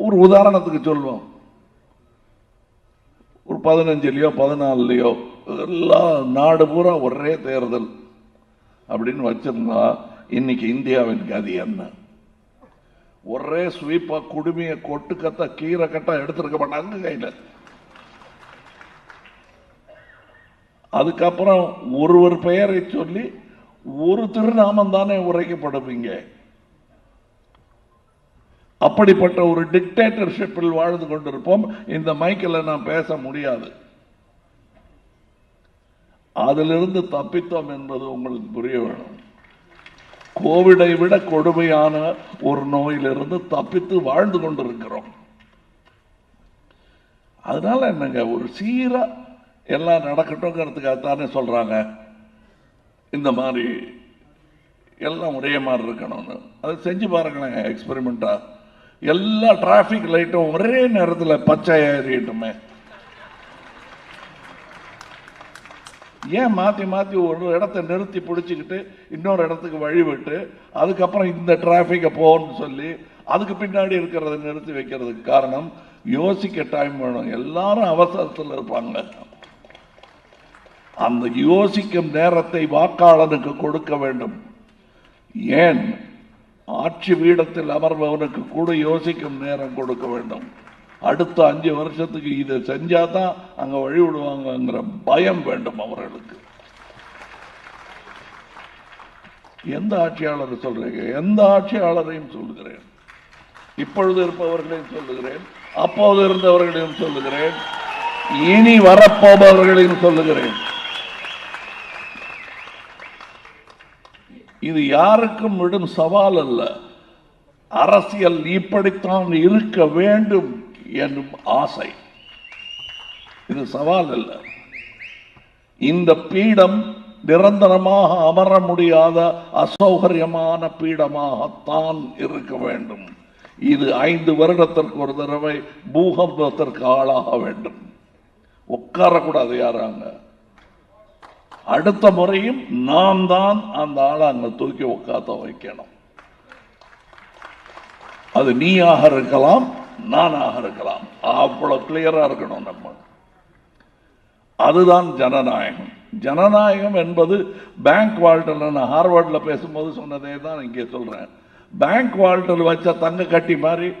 ஒரு உதாரணத்துக்கு சொல்லுவோம் ஒரு பதினஞ்சுலையோ பதினாலுலையோ எல்லா நாடு பூரா ஒரே தேர்தல் அப்படின்னு வச்சிருந்தா இன்னைக்கு இந்தியாவின் கதி என்ன? ஒரே ஸ்வீப்பா குடுமையை கொட்டு கத்த கீரை கட்டா எடுத்திருக்க மாட்டாங்க கையில். அதுக்கப்புறம் ஒருவர் பெயரை சொல்லி ஒரு திருநாமம் தானே உரைக்கப்படுவீங்க அப்படிப்பட்ட ஒரு டிக்டேட்டர்ஷிப்பில் வாழ்ந்து கொண்டிருப்போம். இந்த மைக்கில் நான் பேச முடியாது. அதிலிருந்து தப்பித்தோம் என்பது உங்களுக்கு புரிய வேணும். கோவிடை விட கொடுமையான ஒரு நோயிலிருந்து தப்பித்து வாழ்ந்து கொண்டிருக்கிறோம். அதனால என்னங்க ஒரு சீரா எல்லாம் நடக்கட்டும்ங்கிறதுக்காக தானே சொல்றாங்க. இந்த மாதிரி எல்லாம் ஒரே மாதிரி இருக்கணும்னு. அதை செஞ்சு பாருங்களேன் எக்ஸ்பெரிமெண்ட்டாக எல்லா டிராஃபிக் லைட்டும் ஒரே நேரத்தில் பச்சை ஏறிட்டுமே. ஏன் மாற்றி மாற்றி ஒரு இடத்த நிறுத்தி பிடிச்சிக்கிட்டு இன்னொரு இடத்துக்கு வழிவிட்டு அதுக்கப்புறம் இந்த டிராஃபிக்கை போகணும்னு சொல்லி அதுக்கு பின்னாடி இருக்கிறத நிறுத்தி வைக்கிறதுக்கு காரணம் யோசிக்க டைம் வேணும். எல்லாரும் அவசரத்தில் இருப்பாங்க. அந்த யோசிக்கும் நேரத்தை வாக்காளனுக்கு கொடுக்க வேண்டும். ஏன்? ஆட்சி பீடத்தில் அமர்பவனுக்கு கூட யோசிக்கும் நேரம் கொடுக்க வேண்டும். அடுத்த அஞ்சு வருஷத்துக்கு இதை செஞ்சாதான் அங்க வழி விடுவாங்கங்கிற பயம் வேண்டும் அவர்களுக்கு. எந்த ஆட்சியாளர் சொல்றீங்க? எந்த ஆட்சியாளரையும் சொல்லுகிறேன். இப்பொழுது இருப்பவர்களையும் சொல்லுகிறேன். அப்போது இருந்தவர்களையும் சொல்லுகிறேன். இனி வரப்போபவர்களையும் சொல்லுகிறேன். இது யாருக்கும் விடும் சவால் அல்ல. அரசியல் இப்படித்தான் இருக்க வேண்டும் என்னும் ஆசை. இது சவால் அல்ல. இந்த பீடம் நிரந்தரமாக அமர முடியாத அசௌகரியமான பீடமாகத்தான் இருக்க வேண்டும். இது ஐந்து வருடத்திற்கு ஒரு தடவை பூகம்பத்திற்கு ஆளாக வேண்டும். உட்காரக்கூடாது யாராங்க? அடுத்த முறையும் நாம் தான் அந்த ஆளை அங்க தூக்கி உட்காத்த வைக்கணும். அது நீயாக இருக்கலாம் நானாக இருக்கலாம். அவ்வளோ கிளியராக இருக்கணும் நம்ம. அதுதான் ஜனநாயகம். ஜனநாயகம் என்பது பேங்க் வால்ட்டில் நான் ஹார்வர்டில் பேசும்போது சொன்னதே தான் இங்கே சொல்றேன். பேங்க் வால்ட்டில் வச்ச தங்க கட்டி மாதிரி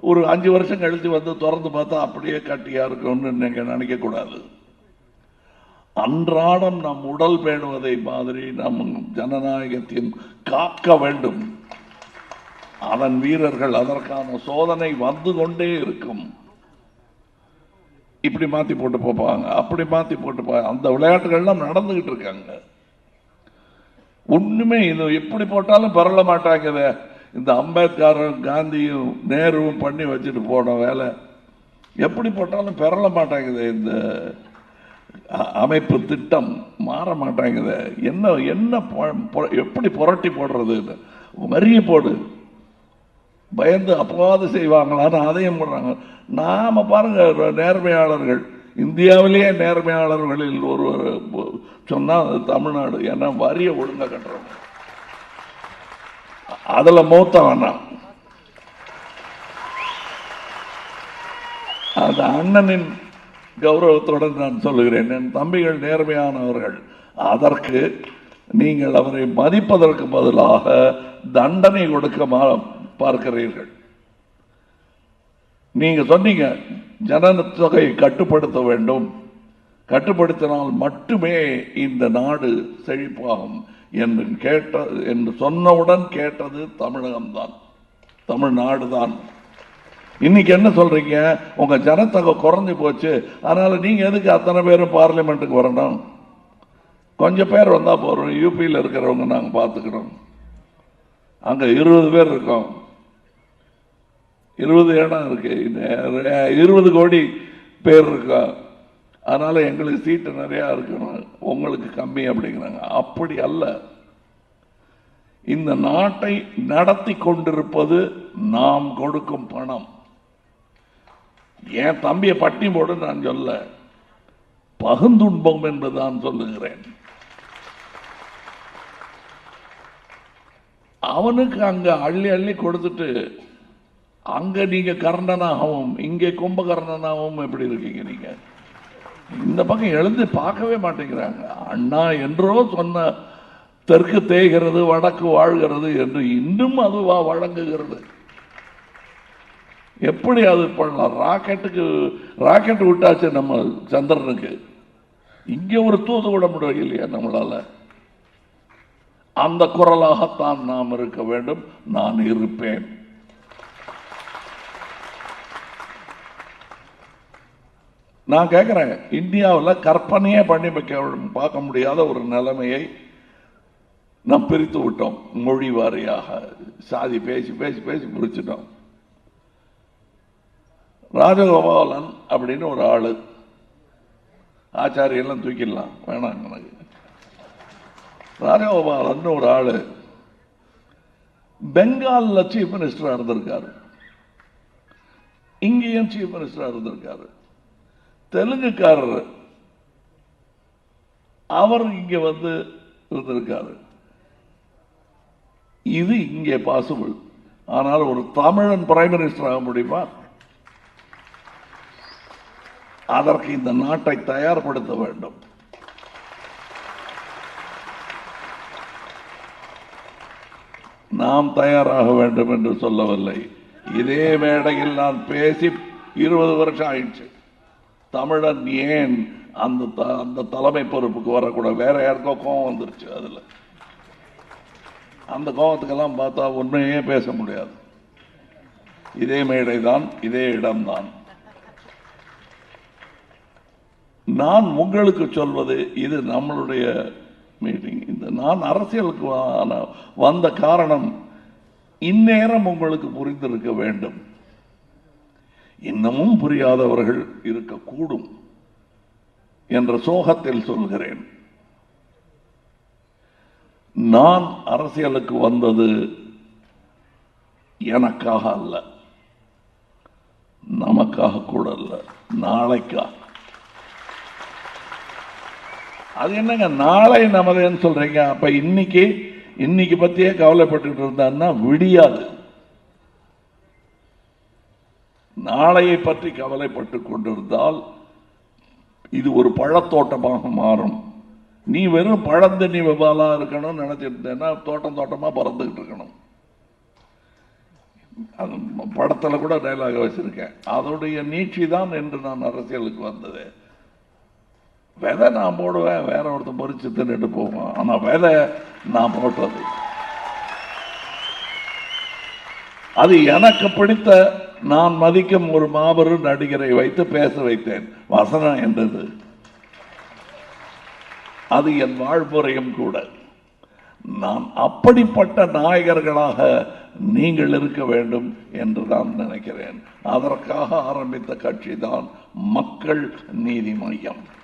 ஒரு அஞ்சு வருஷம் கழித்து வந்து திறந்து பார்த்தா அப்படியே கட்டியா இருக்கும்னு நீங்கள் நினைக்க கூடாது. அன்றாடம் நம் உடல் பேணுவதை மாதிரி நம் ஜனநாயகத்தின் காக்க வேண்டும். அதன் வீரர்கள் அதற்கான சோதனை வந்து கொண்டே இருக்கும். இப்படி மாத்தி போட்டு போப்பாங்க அப்படி மாத்தி போட்டு போ அந்த விளையாட்டுகள்லாம் நடந்துகிட்டு இருக்காங்க. ஒண்ணுமே இது எப்படி போட்டாலும் பரல மாட்டாங்க இந்த அம்பேத்கரும் காந்தியும் நேருவும் பண்ணி வச்சுட்டு போன வேலை. எப்படி போட்டாலும் பெறல மாட்டாங்குது இந்த அமைப்பு திட்டம் மாற மாட்டாங்குது. என்ன என்ன எப்படி புரட்டி போடுறது வரியை போடு. பயந்து அப்பாவது செய்வாங்களான்னு அதையும் போடுறாங்க. நாம பாருங்கள் நேர்மையாளர்கள். இந்தியாவிலேயே நேர்மையாளர்களில் ஒருவர் சொன்னால் அது தமிழ்நாடு. ஏன்னா வரிய ஒழுங்காக கட்டுறோம் அதில் மூத்த வேணாம் அந்த அண்ணனின் கௌரவத்துடன் நான் சொல்லுகிறேன். என் தம்பிகள் நேர்மையானவர்கள். அதற்கு நீங்கள் அவரை மதிப்பதற்கு பதிலாக தண்டனை கொடுக்க மா- பார்க்கிறீர்கள். நீங்க சொன்னீங்க ஜனத்தொகையை கட்டுப்படுத்த வேண்டும். கட்டுப்படுத்தினால் மட்டுமே இந்த நாடு செழிப்பாகும் என்று கேட்ட என்று சொன்னவுடன் கேட்டது தமிழகம்தான். தமிழ்நாடு தான் இன்னைக்கு என்ன சொல்றீங்க? உங்க ஜனத்தொகை குறைஞ்சு போச்சு. அதனால நீங்க எதுக்கு அத்தனை பேரும் பார்லிமெண்ட்டுக்கு வரணும்? கொஞ்சம் பேர் வந்தால் போகிறோம் யூபியில் இருக்கிறவங்க நாங்கள் பார்த்துக்கிறோம் அங்கே இருபது பேர் இருக்கோம். இருபது இடம் இருக்கு. இருபது கோடி பேர் இருக்கோம். அதனால் எங்களுக்கு சீட்டு நிறையா இருக்கணும். உங்களுக்கு கம்மி அப்படிங்கிறாங்க. அப்படி அல்ல. இந்த நாட்டை நடத்தி கொண்டிருப்பது நாம் கொடுக்கும் பணம். என் தம்பியை பட்டினி போடு நான் சொல்ல பகுந்துன்பம் என்று தான் சொல்லுகிறேன். அவனுக்கு அங்க அள்ளி அள்ளி கொடுத்துட்டு அங்க நீங்க கர்ணனாகவும் இங்கே கும்பகர்ணனாகவும் எப்படி இருக்கீங்க நீங்கள் இந்த பக்கம் எழுந்து பார்க்கவே மாட்டேங்கிறாங்க. அண்ணா என்றோ சொன்ன தெற்கு தேய்கிறது வடக்கு வாழ்கிறது என்று இன்னும் அதுவா வழங்குகிறது. எப்படி அது பண்ணலாம். ராக்கெட்டுக்கு ராக்கெட் விட்டாச்சு நம்ம சந்திரனுக்கு. இங்கே ஒரு தூது விட முடியலையா நம்மளால்? அந்த குரலாகத்தான் நாம் இருக்க வேண்டும். நான் இருப்பேன். நான் கேட்குறேன் இந்தியாவில் கற்பனையே பண்ணி வைக்க பார்க்க முடியாத ஒரு நிலைமையை நாம் பிரித்து விட்டோம். மொழி வாரியாக சாதி பேசி பேசி பேசி பிரிச்சிட்டோம். ராஜகோபாலன் அப்படின்னு ஒரு ஆளு. ஆச்சாரியெல்லாம் தூக்கிடலாம். வேணாம் எனக்கு. ராஜகோபாலன் ஒரு ஆளு. பெங்காலில் சீஃப் மினிஸ்டராக இருந்திருக்காரு. இங்கேயும் சீஃப் மினிஸ்டராக இருந்திருக்காரு. தெலுங்குக்காரர். அவர் இங்க வந்து இருந்திருக்காரு. இது இங்கே பாசிபிள் ஆனால் ஒரு தமிழன் பிரைம் மினிஸ்டர் ஆக முடியுமா? அதற்கு இந்த நாட்டை தயார்படுத்த வேண்டும். நாம் தயாராக வேண்டும் என்று சொல்லவில்லை. இதே மேடையில் நான் பேசி இருபது வருஷம் ஆயிடுச்சு. தமிழன் ஏன் அந்த த- அந்த தலைமை பொறுப்புக்கு வரக்கூடாது? வேற யாருக்கோ கோவம் வந்துருச்சு அதுல. அந்த கோபத்துக்கெல்லாம் பார்த்தா உண்மையே பேச முடியாது. இதே மேடை தான் இதே இடம்தான். நான் உங்களுக்கு சொல்வது இது நம்மளுடைய மீட்டிங் இந்த நான் அரசியலுக்கு வந்த காரணம் இந்நேரம் உங்களுக்கு புரிந்திருக்க வேண்டும். இன்னமும் புரியாதவர்கள் இருக்கக்கூடும் என்ற சோகத்தில் சொல்கிறேன். நான் அரசியலுக்கு வந்தது எனக்காக அல்ல. நமக்காக கூட அல்ல. நாளைக்காக. அது என்னங்க நாளை நமதுன்னு சொல்றீங்க? அப்ப இன்னைக்கு இன்னைக்கு பத்தியே கவலைப்பட்டுக்கிட்டு இருந்தான்னா விடியாது. நாளையை பற்றி கவலைப்பட்டு கொண்டிருந்தால் இது ஒரு பழத்தோட்டமாக மாறும். நீ வெறும் பழந்தண்ணி விபாலா இருக்கணும்னு நினைச்சிருந்தேன்னா தோட்டம் தோட்டமா பறந்துகிட்டு இருக்கணும். அது படத்தில் கூட டைலாக வச்சுருக்கேன். அதோடைய நீட்சி தான் என்று நான் அரசியலுக்கு வந்தது. விதை நான் போடுவேன் வேற ஒருத்தன் பறிச்சு தின்னுட்டு போவான். ஆனால் விதை நான் போட்டது. அது எனக்கு பிடித்த நான் மதிக்கும் ஒரு மாபெரும் நடிகரை வைத்து பேச வைத்தேன். வசனம் என்றது. அது என் வாழ்முறையும் கூட. நான் அப்படிப்பட்ட நாயகர்களாக நீங்கள் இருக்க வேண்டும் என்று நான் நினைக்கிறேன். அதற்காக ஆரம்பித்த கட்சி தான் மக்கள் நீதி மையம்.